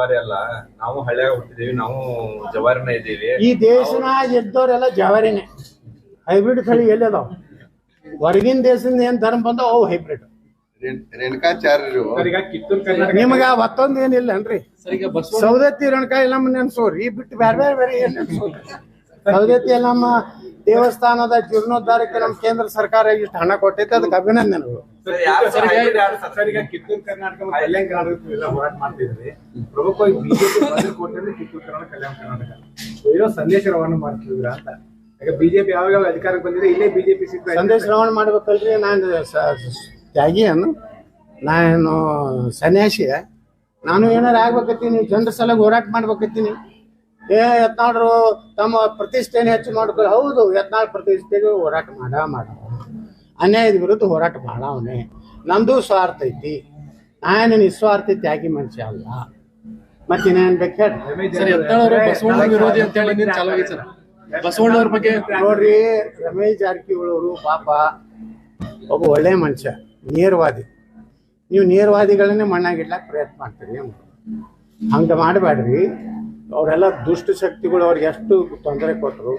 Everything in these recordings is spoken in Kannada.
ಜವಾರಿ ಅಲ್ಲ ನಾವು ಹಳ್ಳಿಯಾಗ ಹುಟ್ಟಿದೀವಿ ನಾವು ಜವಾರಿನ ಇದ್ದೀವಿ. ಈ ದೇಶನ ಎದ್ದವರೆಲ್ಲ ಜವಾರಿನೇ. ಹೈಬ್ರಿಡ್ ತಳಿ ಎಲ್ಲಿ ಅದಾವ? ಹೊರಗಿನ ದೇಶದಿಂದ ಏನ್ ಧರ್ಮ ಬಂದ ಅವು ಹೈಬ್ರಿಡ್ ರೇಣ್- ರೇಣುಕಾಚಾರ್ಯರು. ಈಗ ಕಿತ್ತೂರು ಕರ್ನಾಟಕ. ನಿಮಗ ಮತ್ತೊಂದ್ ಏನಿಲ್ಲ ಅನ್ರಿ ಸೌದತ್ತಿ ರಣಕ ಎಲ್ಲಮ್ಮ ನೆನ್ಸೋರಿ ಬಿಟ್ಟು ಬೇರೆ ಬೇರೆ ಬೇರೆ ಏನ್ ನೆನ್ಸೋರಿ? ಸೌದತ್ತಿ ಎಲ್ಲಮ್ಮ ದೇವಸ್ಥಾನದ ಜೀರ್ಣೋದ್ಧಾರಕ್ಕೆ ನಮ್ಮ ಕೇಂದ್ರ ಸರ್ಕಾರ ಇಷ್ಟು ಹಣ ಕೊಟ್ಟೈತೆ ಅದಕ್ಕೆ ಅಭಿನಂದನೆಗಳು ಕಿತ್ತೂರು ಕರ್ನಾಟಕ ಮತ್ತು ಕಲ್ಯಾಣ ಕರ್ನಾಟಕ ಎಲ್ಲ ಹೋರಾಟ ಮಾಡ್ತಿದ್ರಿ ಪ್ರಮುಖವಾಗಿ ಬಿಜೆಪಿ ಕೊಟ್ಟಿದ್ರೆ ಕಿತ್ತೂರು ಕರ್ನಾಟಕ ಕಲ್ಯಾಣ ಕರ್ನಾಟಕ. ಏನೋ ಸಂದೇಶ ರವಾನೆ ಮಾಡ್ತಿದ್ರ ಅಂತ. ಈಗ ಬಿಜೆಪಿ ಯಾವಾಗ ಯಾವಾಗ ಅಧಿಕಾರಕ್ಕೆ ಬಂದಿದೆ ಇಲ್ಲೇ ಬಿಜೆಪಿ ಸಂದೇಶ ರವಾನೆ ಮಾಡ್ಬೇಕಲ್ರಿ ನಾನು ತ್ಯಾಗಿಯನ್ನು ನಾನು ಸನ್ಯಾಸಿ ನಾನು ಏನಾರ ಆಗ್ಬೇಕತ್ತೀನಿ ಜನರ ಸಲ ಹೋರಾಟ ಮಾಡ್ಬೇಕತ್ತೀನಿ. ಏ ಯತ್ನಾಳ್ರು ತಮ್ಮ ಪ್ರತಿಷ್ಠೆನ ಹೆಚ್ಚು ಮಾಡ್ಕೊಳ್ಳಿ ಹೌದು ಯತ್ನಾಳ್ ಪ್ರತಿಷ್ಠೆಗೆ ಹೋರಾಟ ಮಾಡ ಮಾಡ. ಅನ್ಯಾಯದ ವಿರುದ್ಧ ಹೋರಾಟ ಮಾಡವನೆ ನಂದು ಸ್ವಾರ್ಥ ಐತಿ. ನಾನು ನಿಸ್ವಾರ್ಥ ತ್ಯಾಗಿ ಮನುಷ್ಯ ಅಲ್ಲ. ಬೇಕು ಹೇಳಿ? ಅವರು ಬಸವಣ್ಣ ವಿರೋಧಿ ಅಂತ ಹೇಳಿ ಸರ್. ಬಸವಣ್ಣವ್ರ ಬಗ್ಗೆ ನೋಡ್ರಿ ರಮೇಶ್ ಜಾರಕಿಹೊಳಿ ಅವರು ಪಾಪ ಒಬ್ಬ ಒಳ್ಳೆ ಮನುಷ್ಯ ನೇರವಾದಿ. ನೀವು ನೇರವಾದಿಗಳನ್ನೇ ಮಣ್ಣಾಗಿಡ್ಲಕ್ಕೆ ಪ್ರಯತ್ನ ಮಾಡ್ತೀರಿ ಹಂಗೆ ಮಾಡಬೇಡ್ರಿ ಅವರೆಲ್ಲ ದುಷ್ಟ ಶಕ್ತಿಗಳು ಅವ್ರಿಗೆ ಎಷ್ಟು ತೊಂದರೆ ಕೊಟ್ಟರು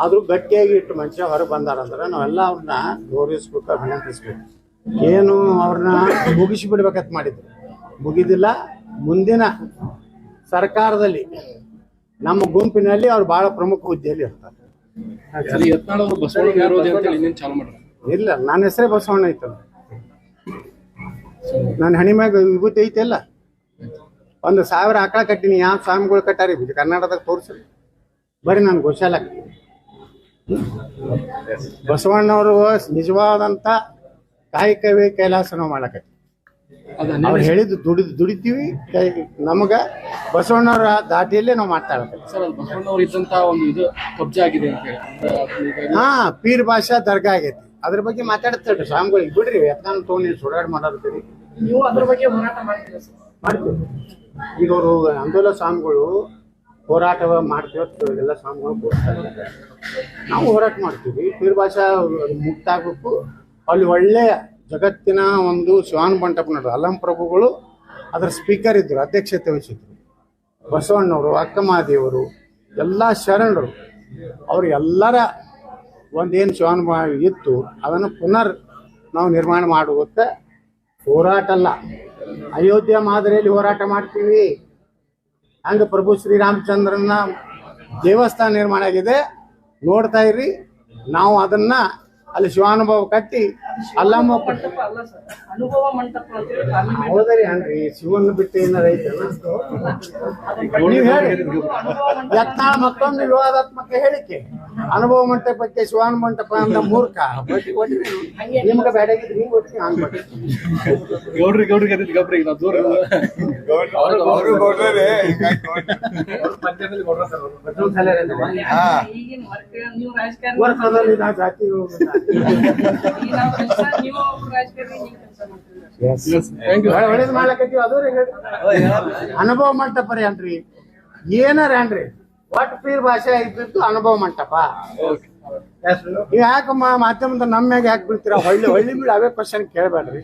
ಆದರೂ ಗಟ್ಟಿಯಾಗಿ ಇಟ್ಟು ಮನುಷ್ಯ ಹೊರಗೆ ಬಂದಾರಂದ್ರೆ ನಾವೆಲ್ಲ ಅವ್ರನ್ನ ಗೌರವಿಸ್ಬೇಕು ಅಭಿನಂದಿಸ್ಬೇಕು. ಏನು ಅವ್ರನ್ನ ಮುಗಿಸಿ ಬಿಡ್ಬೇಕಂತ ಮಾಡಿದ್ರು. ಮುಗಿದಿಲ್ಲ ಮುಂದಿನ ಸರ್ಕಾರದಲ್ಲಿ ನಮ್ಮ ಗುಂಪಿನಲ್ಲಿ ಅವ್ರು ಬಹಳ ಪ್ರಮುಖ ಹುದ್ದೆಯಲ್ಲಿ ಇರ್ತಾರೆ. ಇಲ್ಲ ನನ್ನ ಹೆಸರೇ ಬಸವಣ್ಣ ಐತಲ್ಲ. ನನ್ನ ಹಣಿ ಮ್ಯಾಗ ವಿಭೂತಿ ಐತೆಲ್ಲ? ಒಂದು ಸಾವಿರ ಆಕಳ ಕಟ್ಟಿನಿ ಯಾವ ಸ್ವಾಮಿಗಳು ಕಟ್ಟಾರಿ. ಇದು ಕರ್ನಾಟಕದಾಗ ತೋರಿಸ್ರಿ. ಬರೀ ನಾನು ಗೋಶಾಲ ಬಸವಣ್ಣವರು ನಿಜವಾದಂಥ ಕಾಯಕವಿ ಕೈಲಾಸ ನಾವು ಮಾಡಕತ್ತಿ ನಾವು ಅವ್ರು ಹೇಳಿದ್ದು ದುಡಿದು ದುಡಿತೀವಿ ನಮಗ ಬಸವಣ್ಣವರ ದಾಟಿಯಲ್ಲೇ ನಾವು ಮಾತಾಡ್ತೀವಿ ಸರ್ ಅದು ಇದ್ದಂತ ಒಂದು ಇದು ಕಬ್ಜಾ ಆಗಿದೆ ಅಂತ ಹೇಳಿ. ಅಂದ್ರೆ ಅದು ಈಗ ಹಾ ಪೀರ್ ಭಾಷಾ ದರ್ಗಾ ಆಗೈತಿ. ಅದ್ರ ಬಗ್ಗೆ ಮಾತಾಡ್ತೇವೆ ಸ್ವಾಮಿಗಳಿಗೆ ಬಿಡ್ರಿ ಯತ್ನ ತಗೊಂಡು ಸುಡಾಡ್ ಮಾಡೋದ್ರಿ ನೀವು ಅದ್ರ ಬಗ್ಗೆ ಹೋರಾಟ ಮಾಡ್ತೀರಾ ಸರ್? ಮಾಡ್ತೀವಿ. ಈಗ ಅವರು ಅಂದೋಲ ಸ್ವಾಮಿಗಳು ಹೋರಾಟ ಮಾಡ್ತೀವಿ ಎಲ್ಲ ಸ್ವಾಮಿಗಳು ಇದ್ದಾರೆ. ನಾವು ಹೋರಾಟ ಮಾಡ್ತೀವಿ. ಪೀರ್ ಭಾಷಾ ಮುಕ್ತ ಆಗಬೇಕು. ಅಲ್ಲಿ ಒಳ್ಳೆಯ ಜಗತ್ತಿನ ಒಂದು ಶಿವಾನ್ ಮಂಟಪ ನೋಡ್ರಿ ಅಲ್ಲಂ ಪ್ರಭುಗಳು ಅದರ ಸ್ಪೀಕರ್ ಇದ್ರು, ಅಧ್ಯಕ್ಷತೆ ವಹಿಸಿದ್ರು. ಬಸವಣ್ಣವರು, ಅಕ್ಕಮಹಾದೇವರು, ಎಲ್ಲ ಶರಣರು, ಅವರು ಎಲ್ಲರ ಒಂದೇನು ಶಿವಾನ್ ಇತ್ತು, ಅದನ್ನು ಪುನರ್ ನಾವು ನಿರ್ಮಾಣ ಮಾಡುವತ್ತ ಹೋರಾಟ ಅಲ್ಲ ಅಯೋಧ್ಯ ಮಾದರಿಯಲ್ಲಿ ಹೋರಾಟ ಮಾಡ್ತೀವಿ. ಹಂಗೆ ಪ್ರಭು ಶ್ರೀರಾಮಚಂದ್ರನ ದೇವಸ್ಥಾನ ನಿರ್ಮಾಣ ಆಗಿದೆ. ನೋಡ್ತಾ ಇರಿ, ನಾವು ಅದನ್ನ ಅಲ್ಲಿ ಶಿವಾನುಭವ ಕಟ್ಟಿ ಅಲ್ಲಮ್ಮ ಪಟ್ಟ ಅಲ್ಲ ಸರ್. ಅನುಭವ ಮಂಟಪ ಹೌದರಿ ಹಂಗ್ರಿ ಶಿವನ್ ಬಿಟ್ಟು ಏನಾರ ಐತಿ ನೀವು ಹೇಳಿ. ಯತ್ನಾಳ ಮತ್ತೊಂದು ವಿವಾದಾತ್ಮಕ ಹೇಳಿಕೆ. ಅನುಭವ ಮಂಟಪಕ್ಕೆ ಶಿವಾನ ಮಂಟಪ ಅಂತ ಮೂರ್ಖ. ನಿಮ್ಗೆ ಬೇಡ ಗೌಡ್ರಿ ಗೌಡ್ರಿ ಗೌಡ್ರಿ ದೂರ ಕೊಡ್ರ ಒಳ್ಳೇದು ಮಾಡ್ಲಕತ್ತೀವಿ ಅದು. ಅನುಭವ ಮಂಟಪ ರೀ ಅನ್ರಿ ಏನಾರ ಅನ್ರಿ ಒಟ್ ಪೀರ್ ಭಾಷೆ ಇದ್ದಿತ್ತು ಅನುಭವ ಮಂಟಪ. ಯಾಕ ಮಾಧ್ಯಮದ ನಮ್ಮ ಮ್ಯಾಗ ಯಾಕೆ ಬೀಳ್ತೀರ? ಹೊಳ್ಳಿ ಹೊಳ್ಳಿ ಬೀಳ ಅವೇ ಕ್ವಶನ್ ಕೇಳಬೇಡ್ರಿ.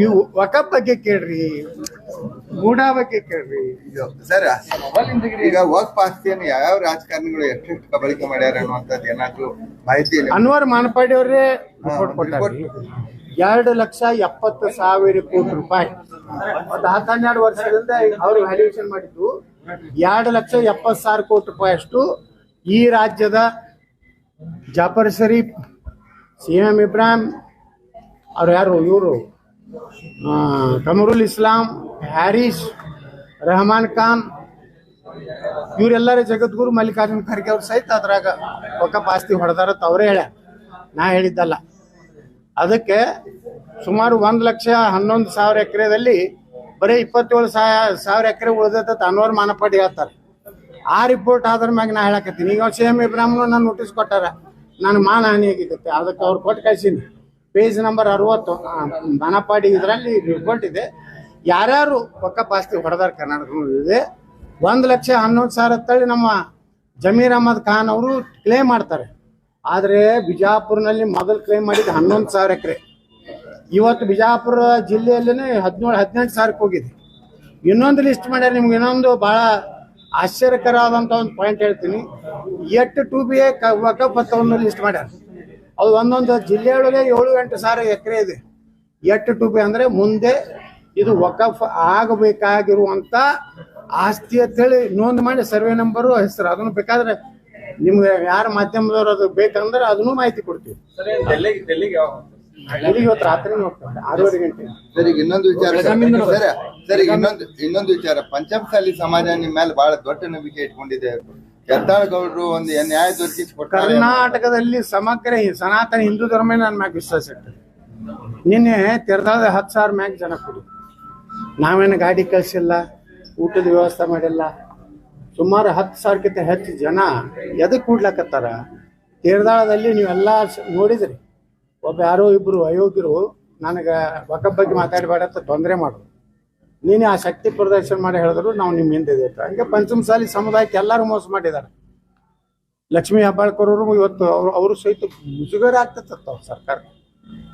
ನೀವು ವಕಪ್ ಬಗ್ಗೆ ಕೇಳ್ರಿ. ಮೂಡ ಬಗ್ಗೆ ಕೇಳ್ರಿ. ಸರ್ ಈಗ ವಕ್ ಆಸ್ತಿಯನ್ನು ಯಾವ್ಯಾವ ರಾಜಕಾರಣಿಗಳು ಎಷ್ಟೆಷ್ಟು ಕಬಳಿಕೆ ಮಾಡ್ಯಾರ ಅನ್ನುವಂಥದ್ದು ಏನಾದ್ರು ಮಾಹಿತಿ ಅನ್ವರ್ ಮಾನಪಾಡಿ ಅವರೇ ರಿಪೋರ್ಟ್ ಕೊಟ್ಟಾರಿ ಎರಡು ಲಕ್ಷ ಎಪ್ಪತ್ತು ಸಾವಿರ ಕೋಟಿ ರೂಪಾಯಿ. ಒಂದು ಹನ್ನೆರಡು ವರ್ಷದಿಂದ ಅವರು ವ್ಯಾಲ್ಯೂಯೇಷನ್ ಮಾಡಿದ್ದು ಎರಡು ಲಕ್ಷ ಎಪ್ಪತ್ತು ಸಾವಿರ ಕೋಟಿ ರೂಪಾಯಿ ಅಷ್ಟು. ಈ ರಾಜ್ಯದ ಜಾಫರ್ ಶರೀಫ್ ಸಿ ಎಂ ಇಬ್ರಾಹಿಂ ಅವ್ರು ಯಾರು ಇವರು ಕಮರುಲ್ ಇಸ್ಲಾಂ ಹ್ಯಾರಿಸ್ ರೆಹಮಾನ್ ಖಾನ್ ಇವರೆಲ್ಲರ ಜಗದ್ಗುರು ಮಲ್ಲಿಕಾರ್ಜುನ ಖರ್ಗೆ ಅವ್ರು ಸಹಿತ ಅದ್ರಾಗ ಒಕ್ಕ ಪಾಸ್ತಿ ಹೊಡೆದಾರತ್ ಅವರೇ ಹೇಳ್ಯಾರ. ನಾ ಹೇಳಿದ್ದಲ್ಲ. ಅದಕ್ಕೆ ಸುಮಾರು ಒಂದು ಲಕ್ಷ ಹನ್ನೊಂದು ಸಾವಿರ ಎಕರೆದಲ್ಲಿ ಬರೀ ಇಪ್ಪತ್ತೇಳು ಸಾವಿರ ಎಕರೆ ಉಳಿದ ಅನ್ವರ್ ಮಾನಪಾಡಿ ಹೇಳ್ತಾರೆ. ಆ ರಿಪೋರ್ಟ್ ಆದ್ರ ಮ್ಯಾಗ ನಾ ಹೇಳಕತ್ತೀನಿ. ಈಗ ಸಿ ಎಂ ಇಬ್ರಾಹಿಮ್ನು ನನ್ನ ನೋಟಿಸ್ ಕೊಟ್ಟಾರ. ನಾನು ಮಾನ ಹಾನಿ ಆಗಿದ್ದೆ ಅದಕ್ಕೆ ಅವ್ರು ಕೊಟ್ಟು ಕಳಿಸೀನಿ. ಪೇಜ್ ನಂಬರ್ ಅರವತ್ತು ಮಾನಪಾಡಿ ಇದರಲ್ಲಿ ರಿಪೋರ್ಟ್ ಇದೆ. ಯಾರ್ಯಾರು ಪಕ್ಕ ಪಾಸ್ತಿ ಹೊಡೆದಾರ ಕರ್ನಾಟಕ ಇದೆ. ಒಂದು ಲಕ್ಷ ಹನ್ನೊಂದು ಸಾವಿರ ತಳ್ಳಿ ನಮ್ಮ ಜಮೀರ್ ಅಹಮದ್ ಖಾನ್ ಅವರು ಕ್ಲೇಮ್ ಮಾಡ್ತಾರೆ. ಆದರೆ ಬಿಜಾಪುರ್ನಲ್ಲಿ ಮೊದಲು ಕ್ಲೈಮ್ ಮಾಡಿದ್ದು ಹನ್ನೊಂದು ಸಾವಿರ ಎಕರೆ. ಇವತ್ತು ಬಿಜಾಪುರ ಜಿಲ್ಲೆಯಲ್ಲೇ ಹದಿನೇಳು, ಹದಿನೆಂಟು ಸಾವಿರಕ್ಕೆ ಹೋಗಿದೆ. ಇನ್ನೊಂದು ಲಿಸ್ಟ್ ಮಾಡ್ಯಾರ ನಿಮ್ಗೆ, ಇನ್ನೊಂದು ಬಹಳ ಆಶ್ಚರ್ಯಕರವಾದಂತ ಒಂದು ಪಾಯಿಂಟ್ ಹೇಳ್ತೀನಿ. ಎಟ್ಟು ಟು ಬಿ ಎ ಅಂತ ಒಂದು ಲಿಸ್ಟ್ ಮಾಡ್ಯಾರ. ಅದು ಒಂದೊಂದು ಜಿಲ್ಲೆಯೊಳಗೆ ಏಳು, ಎಂಟು ಸಾವಿರ ಎಕರೆ ಇದೆ. ಎಟ್ಟು ಟು ಬಿ ಅಂದ್ರೆ ಮುಂದೆ ಇದು ವಕಫ್ ಆಗಬೇಕಾಗಿರುವಂತ ಆಸ್ತಿ ಅಂತೇಳಿ ನೋಂದು ಮಾಡಿ ಸರ್ವೆ ನಂಬರು ಹೆಸರು. ಅದನ್ನು ಬೇಕಾದ್ರೆ ನಿಮ್ಗೆ ಯಾರ ಮಾಧ್ಯಮದವ್ರು ಅದು ಬೇಕಂದ್ರೆ ಅದನ್ನು ಮಾಹಿತಿ ಕೊಡ್ತೀವಿ? ಇಲ್ಲಿಗೆ ಇವತ್ತು ರಾತ್ರಿ ಹೋಗ್ತಾರೆ? ಆರೂವರೆ ಗಂಟೆ. ಸರ್ ಈಗ ಇನ್ನೊಂದು ವಿಚಾರ ಸರ್. ಈಗ ಇನ್ನೊಂದು ಇನ್ನೊಂದು ವಿಚಾರ. ಪಂಚಮಸಾಲಿ ಸಮಾಜ ನಿಮ್ಮ ಮೇಲೆ ಬಹಳ ದೊಡ್ಡ ನಂಬಿಕೆ ಇಟ್ಕೊಂಡಿದೆ. ಗೌಡರು ಗೌಡ್ರು ಒಂದು ನ್ಯಾಯ ದೊರಕಿಸಿ ಕರ್ನಾಟಕದಲ್ಲಿ ಸಮಗ್ರ ಸನಾತನ ಹಿಂದೂ ಧರ್ಮ ನನ್ನ ಮ್ಯಾಗ ವಿಶ್ವಾಸ ಇರ್ತದೆ ನಿನ್ನೆ ತೆರೆದಾದ ಹತ್ತು ಸಾವಿರ ಮ್ಯಾಗ ಜನ ಕೊಡಿ. ನಾವೇನು ಗಾಡಿ ಕಳಿಸಿಲ್ಲ ಊಟದ ವ್ಯವಸ್ಥೆ ಮಾಡಿಲ್ಲ. ಸುಮಾರು ಹತ್ತು ಸಾವಿರಕ್ಕಿಂತ ಹೆಚ್ಚು ಜನ ಎದಕ್ಕೆ ಕೂಡ್ಲಕತ್ತಾರ ತೀರ್ದಾಳದಲ್ಲಿ ನೀವೆಲ್ಲ ನೋಡಿದ್ರಿ ಒಬ್ಬ ಯಾರೋ ಇಬ್ಬರು ಅಯೋಗ್ಯರು ನನಗೆ ಒಕ್ಕ ಬಗ್ಗೆ ಮಾತಾಡಬೇಡ ಅಂತ ತೊಂದರೆ ಮಾಡೋದು ನೀನೇ ಆ ಶಕ್ತಿ ಪ್ರದರ್ಶನ ಮಾಡಿ ಹೇಳಿದ್ರು ನಾವು ನಿಮ್ಮ ಹಿಂದೆ ಇದ್ದೀವಿ. ಹಂಗೆ ಪಂಚಮಸಾಲಿ ಸಮುದಾಯಕ್ಕೆ ಎಲ್ಲರೂ ಮೋಸ ಮಾಡಿದ್ದಾರೆ ಲಕ್ಷ್ಮೀ ಹೆಬ್ಬಾಳ್ಕರ್ ಅವರು ಇವತ್ತು ಅವರು ಅವರು ಸಹಿತ ಮುಜುಗರ ಆಗ್ತತ್ತ ಸರ್ಕಾರ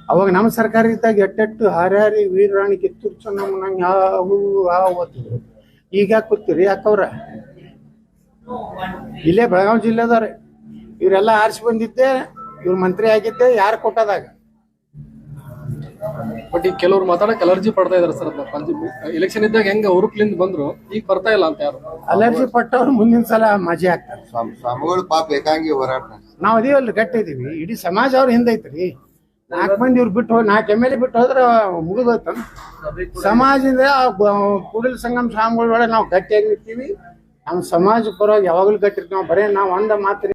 ಅವಾಗ ನಮ್ಮ ಸರ್ಕಾರ ಇದ್ದಾಗ ಎಟ್ಟೆಟ್ಟು ಹಾರ್ಯಾರಿ ವೀರರಾಣಿ ಕಿತ್ತೂರು ಚೆನ್ನಮ್ಮ ನಂಗೆ ಯಾವ ಯಾವ ಓದ್ತಿದ್ರು ಈಗ ಯಾಕೆ ಕೂತೀರಿ ಯಾಕವ್ರ ಇಲ್ಲೇ ಬೆಳಗಾವಿ ಜಿಲ್ಲೆದವ್ರೆ. ಇವರೆಲ್ಲ ಆರಿಸಿ ಬಂದಿದ್ದೆ ಇವ್ರ ಮಂತ್ರಿ ಆಗಿದ್ದೆ ಯಾರು ಕೊಟ್ಟದಾಗ? ಬಟ್ ಈಗ ಕೆಲವ್ರು ಮಾತಾಡಕ್ ಅಲರ್ಜಿ ಪಡ್ತಾ ಇದಾರೆ ಸರ್ ಎಲೆಕ್ಷನ್ ಇದ್ದಾಗ ಹೆಂಗ ಉರುಪ್ಲಿಂದ ಬಂದ್ರು? ಈಗ ಬರ್ತಾ ಇಲ್ಲ ಅಂತ ಯಾರು? ಅಲರ್ಜಿ ಪಟ್ಟವ್ರು ಮುಂದಿನ ಸಲ ಮಜಿ ಆಗ್ತಾರೆ. ಸ್ವಾಮಿ- ಸ್ವಾಮಿಗಳು ಪಾಪ ಏಕಾಂಗಿ ಹೋರಾಟ. ನಾವು ಅದೀವಲ್ಲ ಗಟ್ಟಿ ಇದೀವಿ. ಇಡೀ ಸಮಾಜ ಅವ್ರ ಹಿಂದೆ ಐತ್ರಿ ನಾಲ್ಕು ಮಂದಿ ಇವ್ರು ಬಿಟ್ಟು ಹೋಗಿ ನಾಲ್ಕು ಎಂ ಎಲ್ ಎ ಬಿಟ್ಟು ಹೋದ್ರೆ ಮುಗಿದೋಯ್ತು ಸಮಾಜದಿಂದ ಕುಡಿಲ್ ಸಂಗಮ್ ಸ್ವಾಮಿಗಳ ಒಳಗೆ ನಾವು ಗಟ್ಟಿಯಾಗಿ ನಿಂತೀವಿ. ನಮ್ಮ ಸಮಾಜ ಪರವಾಗಿ ಯಾವಾಗಲೂ ಕಟ್ಟಿರ್ತೀವಿ. ನಾವು ಬರೇ ನಾವು ಅಂದ ಮಾತ್ರ